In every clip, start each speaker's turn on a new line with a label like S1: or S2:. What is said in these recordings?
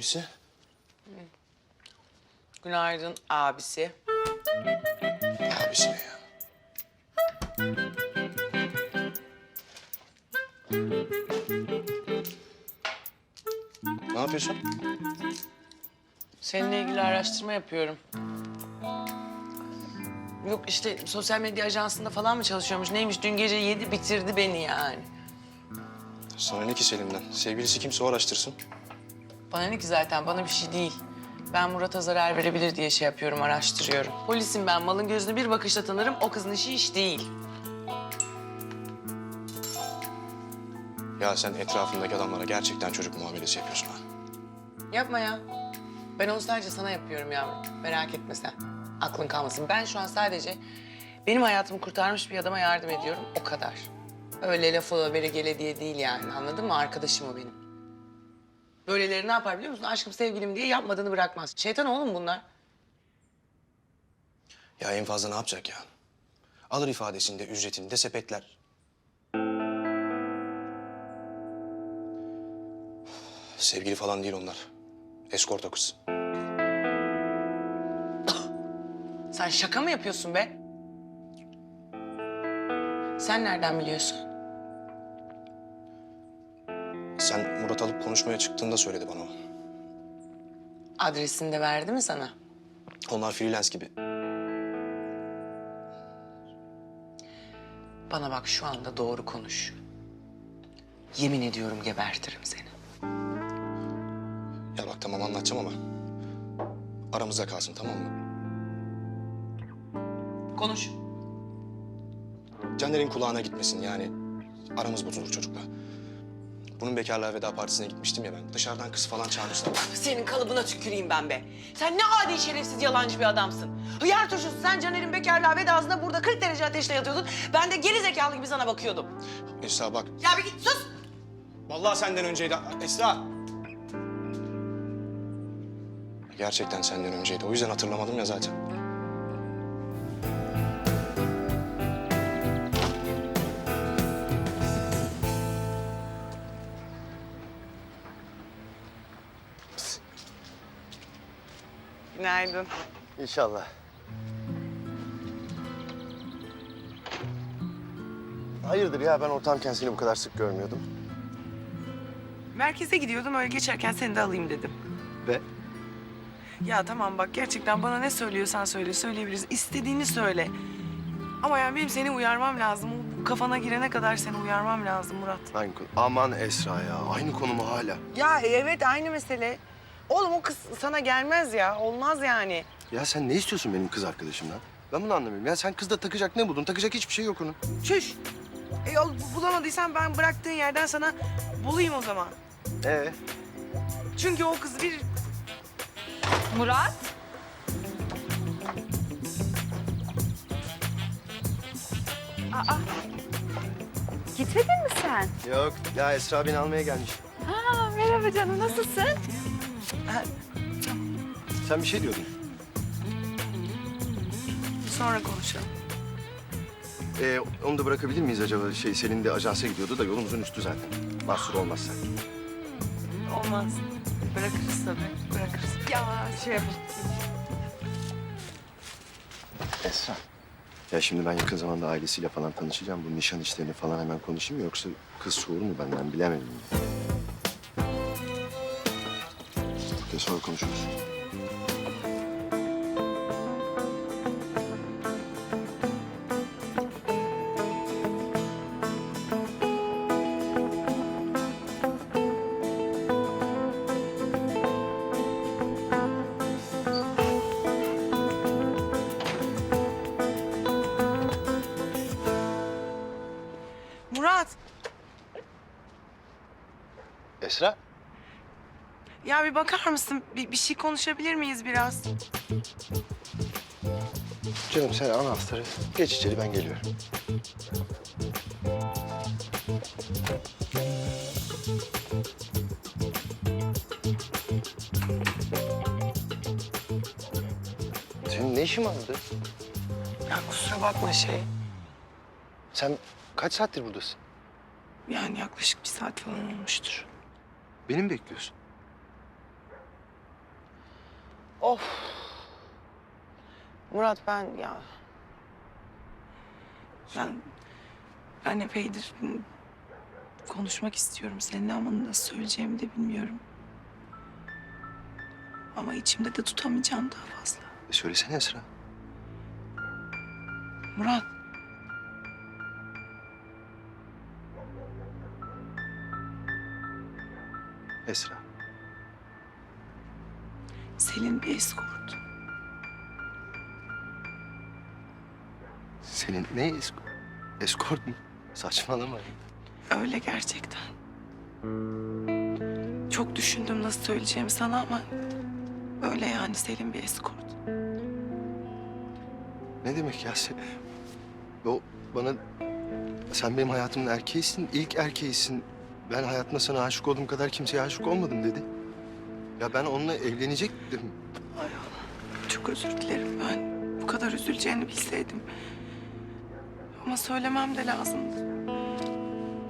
S1: sevgilisi.
S2: Günaydın abisi.
S1: Abisi ne ya? Ne yapıyorsun?
S2: Seninle ilgili araştırma yapıyorum. Yok işte sosyal medya ajansında falan mı çalışıyormuş? Neymiş? Dün gece yedi bitirdi beni yani.
S1: Sana ne ki Selim'den? Sevgilisi kimse o araştırsın.
S2: Bana ne ki zaten bana bir şey değil. Ben Murat'a zarar verebilir diye şey yapıyorum, araştırıyorum. Polisim ben, malın gözünü bir bakışla tanırım. O kızın işi iş değil.
S1: Ya sen etrafındaki adamlara gerçekten çocuk muamelesi yapıyorsun ha.
S2: Yapma ya. Ben onu sadece sana yapıyorum yavrum. Merak etme sen. Aklın kalmasın. Ben şu an sadece benim hayatımı kurtarmış bir adama yardım ediyorum. O kadar. Öyle lafı beri gele diye değil yani. Anladın mı? Arkadaşım o benim. Böyleleri ne yapar biliyor musun? Aşkım sevgilim diye yapmadığını bırakmaz. Şeytan oğlum bunlar.
S1: Ya en fazla ne yapacak ya? Alır ifadesinde ücretini de sepetler. Sevgili falan değil onlar. Eskort o kız.
S2: Sen şaka mı yapıyorsun be? Sen nereden biliyorsun?
S1: Sen Murat alıp konuşmaya çıktığında söyledi bana.
S2: Adresini de verdi mi sana?
S1: Onlar freelance gibi.
S2: Bana bak şu anda doğru konuş. Yemin ediyorum gebertirim seni.
S1: Ya bak tamam anlatacağım ama aramızda kalsın tamam mı?
S2: Konuş.
S1: Caner'in kulağına gitmesin yani aramız bozulur çocukla. Bunun bekarlığa veda partisine gitmiştim ya ben. Dışarıdan kız falan çağırmışlar.
S2: Senin kalıbına tüküreyim ben be. Sen ne adi şerefsiz yalancı bir adamsın. Hıyar turşusu sen Caner'in bekarlığa vedasında burada 40 derece ateşle yatıyordun. Ben de geri zekalı gibi sana bakıyordum.
S1: Esra bak.
S2: Ya bir git sus.
S1: Vallahi senden önceydi. Esra. Gerçekten senden önceydi. O yüzden hatırlamadım ya zaten.
S2: Günaydın.
S3: İnşallah. Hayırdır ya ben ortamken seni bu kadar sık görmüyordum.
S2: Merkeze gidiyordum öyle geçerken seni de alayım dedim.
S3: Ve
S2: Ya tamam bak gerçekten bana ne söylüyorsan söyle söyleyebilirsin. İstediğini söyle. Ama yani benim seni uyarmam lazım. O kafana girene kadar seni uyarmam lazım Murat.
S3: hangi konu? Aman Esra ya aynı konu mu hala?
S2: Ya evet aynı mesele. Oğlum o kız sana gelmez ya. Olmaz yani.
S3: Ya sen ne istiyorsun benim kız arkadaşımdan? Ben bunu anlamıyorum. Ya sen kızda takacak ne buldun? Takacak hiçbir şey yok onun.
S2: Çüş. E, bulamadıysan ben bıraktığın yerden sana bulayım o zaman.
S3: Ee,
S2: Çünkü o kız bir...
S4: Murat? Aa. Gitmedin mi sen?
S3: yok. Ya Esra beni almaya gelmiş.
S4: Ha, merhaba canım, nasılsın?
S3: Sen bir şey diyordun.
S2: Sonra konuşalım.
S3: Ee, onu da bırakabilir miyiz acaba? Şey Selin de ajansa gidiyordu da yolumuzun üstü zaten. Mahsur olmazsa.
S2: Olmaz. Bırakırız tabii. Bırakırız.
S4: Ya
S2: Şey yapalım.
S3: Esra. Ya şimdi ben yakın zamanda ailesiyle falan tanışacağım. Bu nişan işlerini falan hemen konuşayım mı? Yoksa kız soğur mu benden bilemedim. Sonra konuşuruz.
S2: Murat.
S3: Esra?
S2: Ya bir bakar mısın? Bir, bir şey konuşabilir miyiz biraz?
S3: Canım sen anahtarı geç içeri ben geliyorum. Senin ne işin vardı?
S2: Ya kusura bakma şey.
S3: Sen kaç saattir buradasın?
S2: Yani yaklaşık bir saat falan olmuştur.
S3: Beni mi bekliyorsun?
S5: Of. Murat ben ya...
S2: Ben, ben epeydir konuşmak istiyorum seninle ama nasıl söyleyeceğimi de bilmiyorum. Ama içimde de tutamayacağım daha fazla.
S3: E söylesene Esra.
S2: Murat,
S3: Esra.
S2: Selin bir eskort.
S3: Senin ne esk eskort mu? Saçmalama.
S2: Öyle gerçekten. Çok düşündüm nasıl söyleyeceğimi sana ama öyle yani Selin bir eskort.
S3: Ne demek ya sen? O bana sen benim hayatımın erkeğisin, ilk erkeğisin. Ben hayatımda sana aşık olduğum kadar kimseye aşık olmadım dedi. Ya ben onunla evlenecektim.
S2: Ay Allah, çok özür dilerim ben. Bu kadar üzüleceğini bilseydim. Ama söylemem de lazımdı.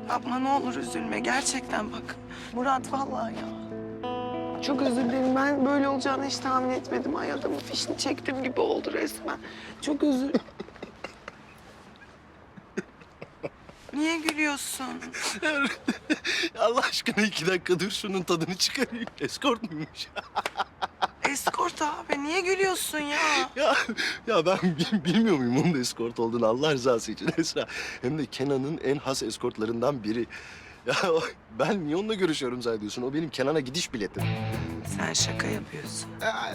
S2: Yapma ne olur üzülme gerçekten bak. Murat vallahi ya. Çok özür dilerim. Ben böyle olacağını hiç tahmin etmedim. Ay adamın fişini çektim gibi oldu resmen. Çok özür... Niye gülüyorsun?
S3: Allah aşkına iki dakika dur şunun tadını çıkarayım. Eskort muymuş?
S2: Eskort abi niye gülüyorsun ya?
S3: ya, ya ben bil- bilmiyor muyum onun da eskort olduğunu Allah rızası için Esra. Hem de Kenan'ın en has eskortlarından biri. Ya o- ben niye onunla görüşüyorum zannediyorsun? O benim Kenan'a gidiş biletim.
S2: Sen şaka yapıyorsun.
S3: Ay.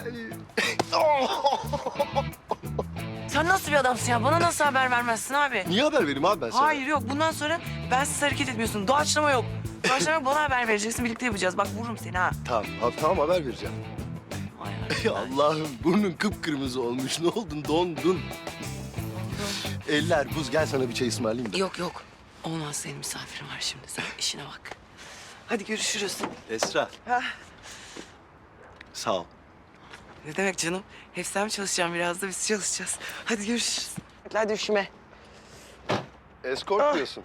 S2: Sen nasıl bir adamsın ya? Bana nasıl haber vermezsin abi?
S3: Niye haber vereyim abi ben sana?
S2: Hayır yok. Bundan sonra bensiz hareket etmiyorsun. Doğaçlama yok. Doğaçlama yok. Bana haber vereceksin. Birlikte yapacağız. Bak vururum seni ha.
S3: Tamam, ha- tamam haber vereceğim.
S2: Vay
S3: Ya
S2: arkadaş.
S3: Allah'ım burnun kıpkırmızı olmuş. Ne oldun? Dondun. Eller buz. Gel sana bir çay ısmarlayayım da.
S2: Yok yok. Olmaz senin misafirin var şimdi. Sen işine bak. Hadi görüşürüz.
S3: Esra.
S2: Hah.
S3: Sağ ol.
S2: Ne demek canım? Hep sen mi çalışacaksın? Biraz da biz çalışacağız. Hadi görüşürüz.
S5: Hadi üşüme.
S3: Eskort diyorsun.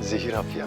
S3: Zehir hap ya.